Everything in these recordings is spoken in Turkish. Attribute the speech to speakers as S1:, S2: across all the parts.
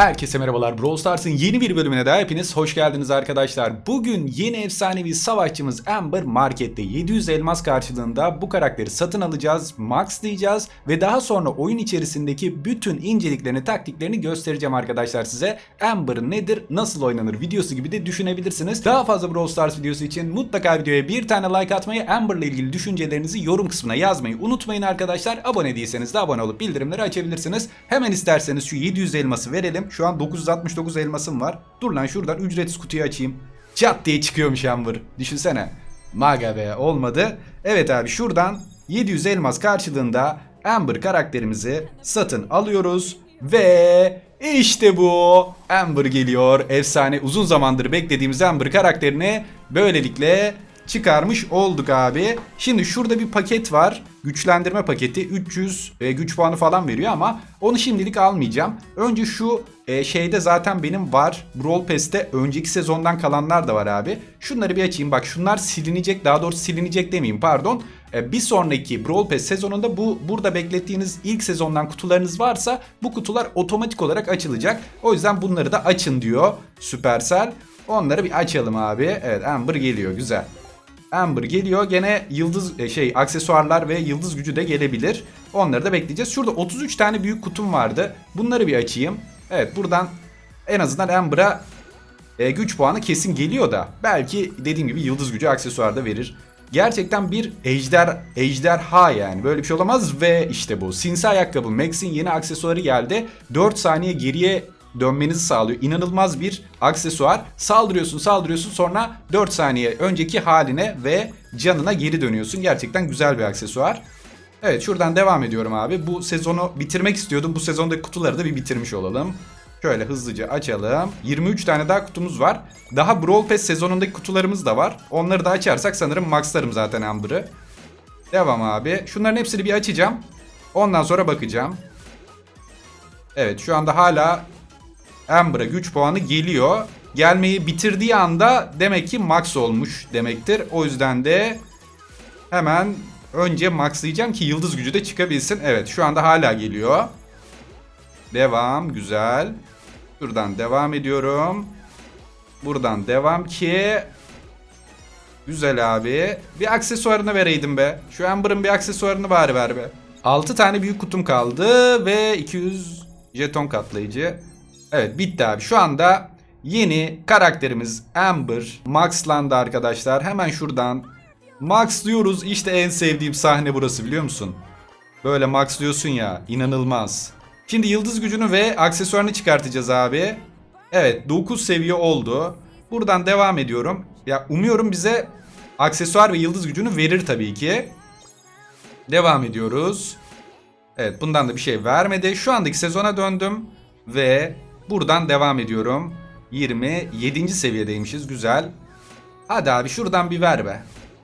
S1: Herkese merhabalar. Brawl Stars'ın yeni bir bölümüne daha hepiniz hoş geldiniz arkadaşlar. Bugün yeni efsanevi savaşçımız Amber markette 700 elmas karşılığında bu karakteri satın alacağız, maxlayacağız ve daha sonra oyun içerisindeki bütün inceliklerini, taktiklerini göstereceğim arkadaşlar size. Amber nedir, nasıl oynanır videosu gibi de düşünebilirsiniz. Daha fazla Brawl Stars videosu için mutlaka videoya bir tane like atmayı, Amber ile ilgili düşüncelerinizi yorum kısmına yazmayı unutmayın arkadaşlar. Abone değilseniz de abone olup bildirimleri açabilirsiniz. Hemen isterseniz şu 700 elması verelim. Şu an 969 elmasım var. Dur lan şuradan ücretsiz kutuyu açayım. Çat diye çıkıyormuş Amber. Düşünsene. Maga be olmadı. Evet abi şuradan 700 elmas karşılığında Amber karakterimizi satın alıyoruz. Ve işte bu. Amber geliyor. Efsane uzun zamandır beklediğimiz Amber karakterini böylelikle çıkarmış olduk abi. Şimdi şurada bir paket var. Güçlendirme paketi 300 e, güç puanı falan veriyor ama onu şimdilik almayacağım. Önce şu e, şeyde zaten benim var. Brawl Pass'te önceki sezondan kalanlar da var abi. Şunları bir açayım. Bak şunlar silinecek. Daha doğrusu silinecek demeyeyim pardon. E, bir sonraki Brawl Pass sezonunda bu burada beklettiğiniz ilk sezondan kutularınız varsa bu kutular otomatik olarak açılacak. O yüzden bunları da açın diyor Supercell. Onları bir açalım abi. Evet Amber geliyor güzel. Amber geliyor. Gene yıldız e, şey aksesuarlar ve yıldız gücü de gelebilir. Onları da bekleyeceğiz. Şurada 33 tane büyük kutum vardı. Bunları bir açayım. Evet buradan en azından Amber'a e, güç puanı kesin geliyor da belki dediğim gibi yıldız gücü aksesuar da verir. Gerçekten bir ejder ejderha yani böyle bir şey olamaz ve işte bu sinsi ayakkabı Max'in yeni aksesuarı geldi. 4 saniye geriye dönmenizi sağlıyor. İnanılmaz bir aksesuar. Saldırıyorsun saldırıyorsun sonra 4 saniye önceki haline ve canına geri dönüyorsun. Gerçekten güzel bir aksesuar. Evet şuradan devam ediyorum abi. Bu sezonu bitirmek istiyordum. Bu sezondaki kutuları da bir bitirmiş olalım. Şöyle hızlıca açalım. 23 tane daha kutumuz var. Daha Brawl Pass sezonundaki kutularımız da var. Onları da açarsak sanırım maxlarım zaten Amber'ı. Devam abi. Şunların hepsini bir açacağım. Ondan sonra bakacağım. Evet şu anda hala Amber'a güç puanı geliyor. Gelmeyi bitirdiği anda demek ki max olmuş demektir. O yüzden de hemen önce maxlayacağım ki yıldız gücü de çıkabilsin. Evet şu anda hala geliyor. Devam güzel. Şuradan devam ediyorum. Buradan devam ki Güzel abi. Bir aksesuarını vereydim be. Şu Amber'ın bir aksesuarını bari ver be. 6 tane büyük kutum kaldı ve 200 jeton katlayıcı. Evet bitti abi. Şu anda yeni karakterimiz Amber maxlandı arkadaşlar. Hemen şuradan maxlıyoruz. İşte en sevdiğim sahne burası biliyor musun? Böyle maxlıyorsun ya inanılmaz. Şimdi yıldız gücünü ve aksesuarını çıkartacağız abi. Evet 9 seviye oldu. Buradan devam ediyorum. Ya umuyorum bize aksesuar ve yıldız gücünü verir tabii ki. Devam ediyoruz. Evet bundan da bir şey vermedi. Şu andaki sezona döndüm. Ve buradan devam ediyorum. 27. seviyedeymişiz. Güzel. Hadi abi şuradan bir ver be.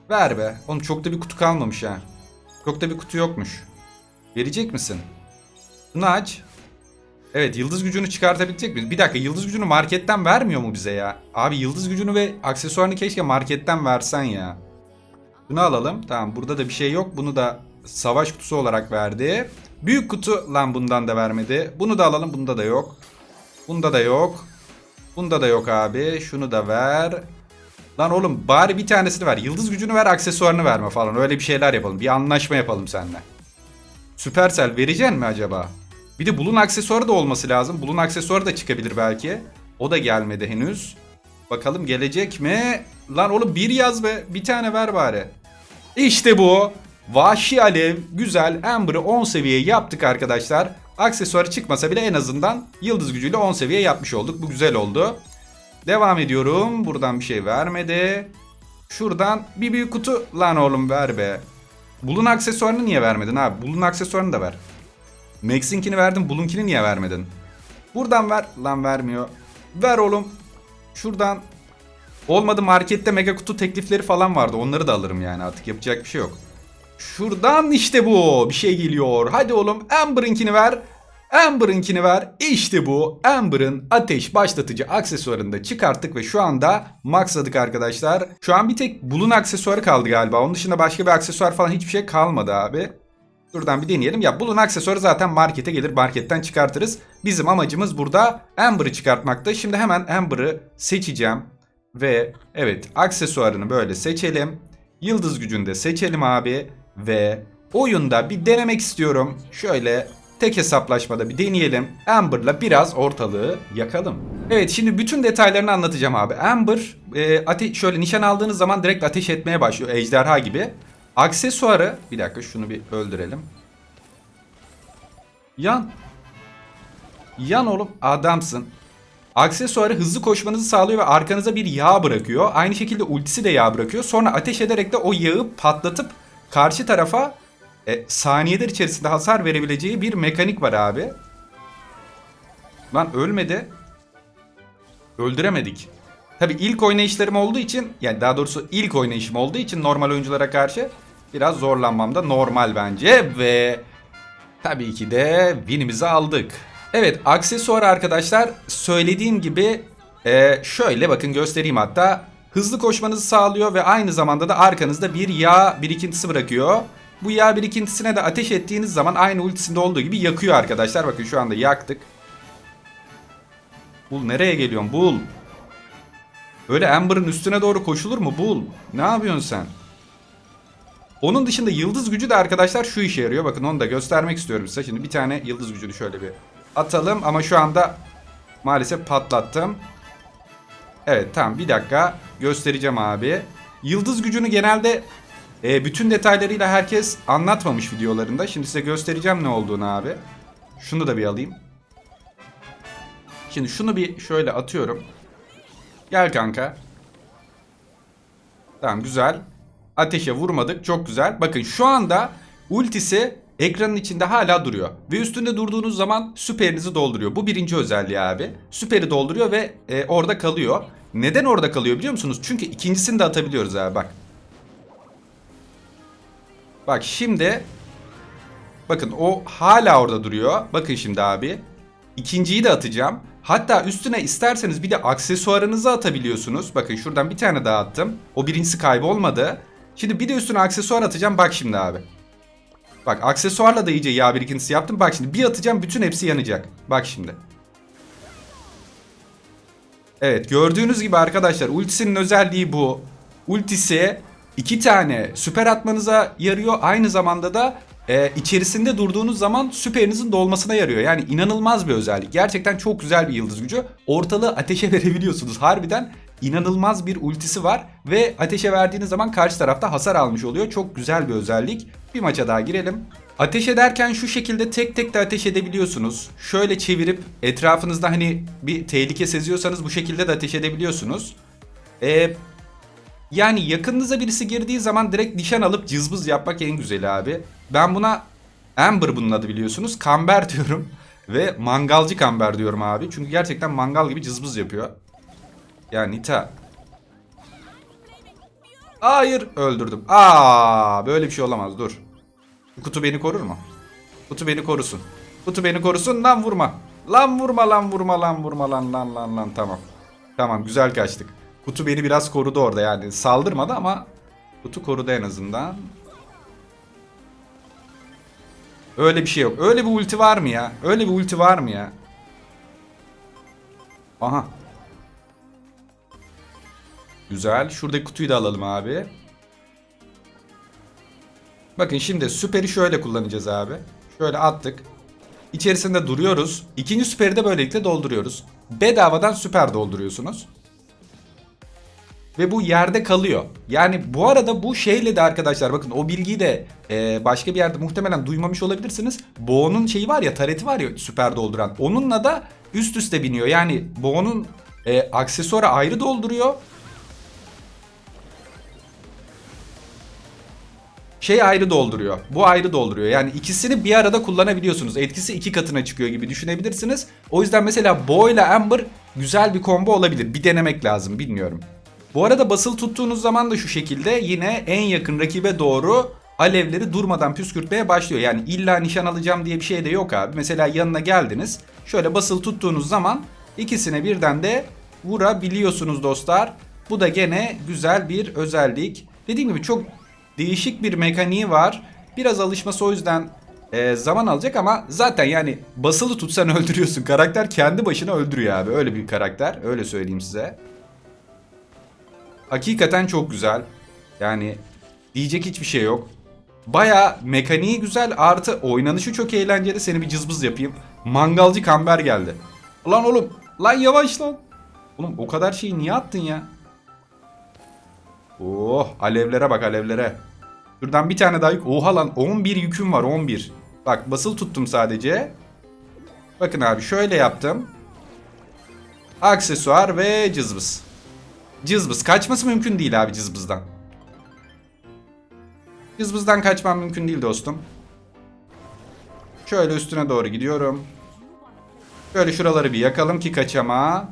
S1: Ver be. Oğlum çok da bir kutu kalmamış ha. Çok da bir kutu yokmuş. Verecek misin? Bunu aç. Evet yıldız gücünü çıkartabilecek miyiz? Bir dakika yıldız gücünü marketten vermiyor mu bize ya? Abi yıldız gücünü ve aksesuarını keşke marketten versen ya. Bunu alalım. Tamam burada da bir şey yok. Bunu da savaş kutusu olarak verdi. Büyük kutu lan bundan da vermedi. Bunu da alalım. Bunda da yok. Bunda da yok. Bunda da yok abi. Şunu da ver. Lan oğlum bari bir tanesini ver. Yıldız gücünü ver aksesuarını verme falan. Öyle bir şeyler yapalım. Bir anlaşma yapalım seninle. Supercell vereceksin mi acaba? Bir de Bulun aksesuarı da olması lazım. Bulun aksesuarı da çıkabilir belki. O da gelmedi henüz. Bakalım gelecek mi? Lan oğlum bir yaz be. Bir tane ver bari. İşte bu. Vahşi Alev güzel Amber'ı 10 seviye yaptık arkadaşlar. Aksesuarı çıkmasa bile en azından yıldız gücüyle 10 seviye yapmış olduk. Bu güzel oldu. Devam ediyorum. Buradan bir şey vermedi. Şuradan bir büyük kutu. Lan oğlum ver be. Bulun aksesuarını niye vermedin abi? Bulun aksesuarını da ver. Max'inkini verdim. Bulun'kini niye vermedin? Buradan ver. Lan vermiyor. Ver oğlum. Şuradan. Olmadı markette mega kutu teklifleri falan vardı. Onları da alırım yani artık yapacak bir şey yok. Şuradan işte bu. Bir şey geliyor. Hadi oğlum Amber'ınkini ver. Amber'ınkini ver. İşte bu. Amber'ın ateş başlatıcı aksesuarını da çıkarttık ve şu anda maxladık arkadaşlar. Şu an bir tek Bulun aksesuarı kaldı galiba. Onun dışında başka bir aksesuar falan hiçbir şey kalmadı abi. Şuradan bir deneyelim. Ya bulun aksesuarı zaten markete gelir. Marketten çıkartırız. Bizim amacımız burada Amber'ı çıkartmakta. Şimdi hemen Amber'ı seçeceğim. Ve evet aksesuarını böyle seçelim. Yıldız gücünü de seçelim abi. Ve oyunda bir denemek istiyorum. Şöyle tek hesaplaşmada bir deneyelim. Amber'la biraz ortalığı yakalım. Evet şimdi bütün detaylarını anlatacağım abi. Amber e, ate- şöyle nişan aldığınız zaman direkt ateş etmeye başlıyor ejderha gibi. Aksesuarı bir dakika şunu bir öldürelim. Yan. Yan oğlum adamsın. Aksesuarı hızlı koşmanızı sağlıyor ve arkanıza bir yağ bırakıyor. Aynı şekilde ultisi de yağ bırakıyor. Sonra ateş ederek de o yağı patlatıp karşı tarafa e, saniyeler içerisinde hasar verebileceği bir mekanik var abi. Lan ölmedi. Öldüremedik. Tabi ilk oynayışlarım olduğu için yani daha doğrusu ilk oynayışım olduğu için normal oyunculara karşı biraz zorlanmam da normal bence ve tabii ki de winimizi aldık. Evet aksesuar arkadaşlar söylediğim gibi e, şöyle bakın göstereyim hatta hızlı koşmanızı sağlıyor ve aynı zamanda da arkanızda bir yağ birikintisi bırakıyor. Bu yağ birikintisine de ateş ettiğiniz zaman aynı ultisinde olduğu gibi yakıyor arkadaşlar. Bakın şu anda yaktık. Bul nereye geliyorsun? Bul. Öyle Amber'ın üstüne doğru koşulur mu? Bul. Ne yapıyorsun sen? Onun dışında yıldız gücü de arkadaşlar şu işe yarıyor. Bakın onu da göstermek istiyorum size. Şimdi bir tane yıldız gücünü şöyle bir atalım. Ama şu anda maalesef patlattım. Evet tamam bir dakika göstereceğim abi. Yıldız gücünü genelde e, bütün detaylarıyla herkes anlatmamış videolarında. Şimdi size göstereceğim ne olduğunu abi. Şunu da bir alayım. Şimdi şunu bir şöyle atıyorum. Gel kanka. Tamam güzel. Ateşe vurmadık. Çok güzel. Bakın şu anda ultisi ekranın içinde hala duruyor. Ve üstünde durduğunuz zaman süperinizi dolduruyor. Bu birinci özelliği abi. Süperi dolduruyor ve e, orada kalıyor. Neden orada kalıyor biliyor musunuz? Çünkü ikincisini de atabiliyoruz abi bak. Bak şimdi bakın o hala orada duruyor. Bakın şimdi abi. İkinciyi de atacağım. Hatta üstüne isterseniz bir de aksesuarınızı atabiliyorsunuz. Bakın şuradan bir tane daha attım. O birincisi kaybolmadı. Şimdi bir de üstüne aksesuar atacağım. Bak şimdi abi. Bak aksesuarla da iyice yağ birikintisi yaptım. Bak şimdi bir atacağım bütün hepsi yanacak. Bak şimdi. Evet gördüğünüz gibi arkadaşlar ultisinin özelliği bu. Ultisi iki tane süper atmanıza yarıyor. Aynı zamanda da e, içerisinde durduğunuz zaman süperinizin dolmasına yarıyor. Yani inanılmaz bir özellik. Gerçekten çok güzel bir yıldız gücü. Ortalığı ateşe verebiliyorsunuz. Harbiden inanılmaz bir ultisi var. Ve ateşe verdiğiniz zaman karşı tarafta hasar almış oluyor. Çok güzel bir özellik. Bir maça daha girelim. Ateş ederken şu şekilde tek tek de ateş edebiliyorsunuz. Şöyle çevirip etrafınızda hani bir tehlike seziyorsanız bu şekilde de ateş edebiliyorsunuz. Ee, yani yakınınıza birisi girdiği zaman direkt nişan alıp cızbız yapmak en güzeli abi. Ben buna Amber bunun adı biliyorsunuz. Kamber diyorum. Ve mangalcı kamber diyorum abi. Çünkü gerçekten mangal gibi cızbız yapıyor. Ya Nita. Hayır öldürdüm. Aa böyle bir şey olamaz dur. Kutu beni korur mu? Kutu beni korusun. Kutu beni korusun lan vurma. Lan vurma lan vurma lan vurma lan lan lan lan tamam. Tamam güzel kaçtık. Kutu beni biraz korudu orada yani. Saldırmadı ama Kutu korudu en azından. Öyle bir şey yok. Öyle bir ulti var mı ya? Öyle bir ulti var mı ya? Aha. Güzel. Şuradaki kutuyu da alalım abi. Bakın şimdi süperi şöyle kullanacağız abi. Şöyle attık. İçerisinde duruyoruz. İkinci süperi de böylelikle dolduruyoruz. Bedavadan süper dolduruyorsunuz. Ve bu yerde kalıyor. Yani bu arada bu şeyle de arkadaşlar bakın o bilgiyi de e, başka bir yerde muhtemelen duymamış olabilirsiniz. Bo'nun şeyi var ya tareti var ya süper dolduran. Onunla da üst üste biniyor. Yani Bo'nun e, aksesuarı ayrı dolduruyor. Şey ayrı dolduruyor. Bu ayrı dolduruyor. Yani ikisini bir arada kullanabiliyorsunuz. Etkisi iki katına çıkıyor gibi düşünebilirsiniz. O yüzden mesela Bo ile Amber güzel bir combo olabilir. Bir denemek lazım bilmiyorum. Bu arada basılı tuttuğunuz zaman da şu şekilde yine en yakın rakibe doğru alevleri durmadan püskürtmeye başlıyor. Yani illa nişan alacağım diye bir şey de yok abi. Mesela yanına geldiniz. Şöyle basılı tuttuğunuz zaman ikisine birden de vurabiliyorsunuz dostlar. Bu da gene güzel bir özellik. Dediğim gibi çok değişik bir mekaniği var. Biraz alışması o yüzden e, zaman alacak ama zaten yani basılı tutsan öldürüyorsun. Karakter kendi başına öldürüyor abi. Öyle bir karakter. Öyle söyleyeyim size. Hakikaten çok güzel. Yani diyecek hiçbir şey yok. Baya mekaniği güzel artı oynanışı çok eğlenceli. Seni bir cızbız yapayım. Mangalcı kamber geldi. Lan oğlum. Lan yavaş lan. Oğlum o kadar şeyi niye attın ya? Oh alevlere bak alevlere. Şuradan bir tane daha yük. Oha lan 11 yüküm var 11. Bak basılı tuttum sadece. Bakın abi şöyle yaptım. Aksesuar ve cızbız. Cızbız. Kaçması mümkün değil abi cızbızdan. Cızbızdan kaçmam mümkün değil dostum. Şöyle üstüne doğru gidiyorum. Şöyle şuraları bir yakalım ki kaçama.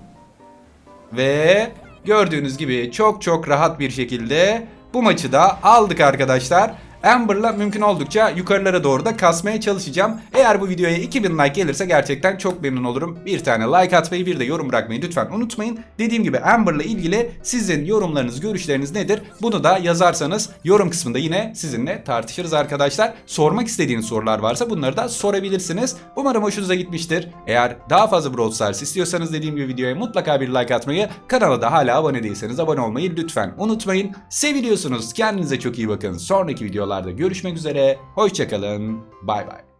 S1: Ve gördüğünüz gibi çok çok rahat bir şekilde bu maçı da aldık arkadaşlar. Amber'la mümkün oldukça yukarılara doğru da kasmaya çalışacağım. Eğer bu videoya 2000 like gelirse gerçekten çok memnun olurum. Bir tane like atmayı bir de yorum bırakmayı lütfen unutmayın. Dediğim gibi Amber'la ilgili sizin yorumlarınız, görüşleriniz nedir? Bunu da yazarsanız yorum kısmında yine sizinle tartışırız arkadaşlar. Sormak istediğiniz sorular varsa bunları da sorabilirsiniz. Umarım hoşunuza gitmiştir. Eğer daha fazla Brawl Stars istiyorsanız dediğim gibi videoya mutlaka bir like atmayı, kanala da hala abone değilseniz abone olmayı lütfen unutmayın. Seviliyorsunuz. Kendinize çok iyi bakın. Sonraki videolarda görüşmek üzere. Hoşçakalın. Bay bay.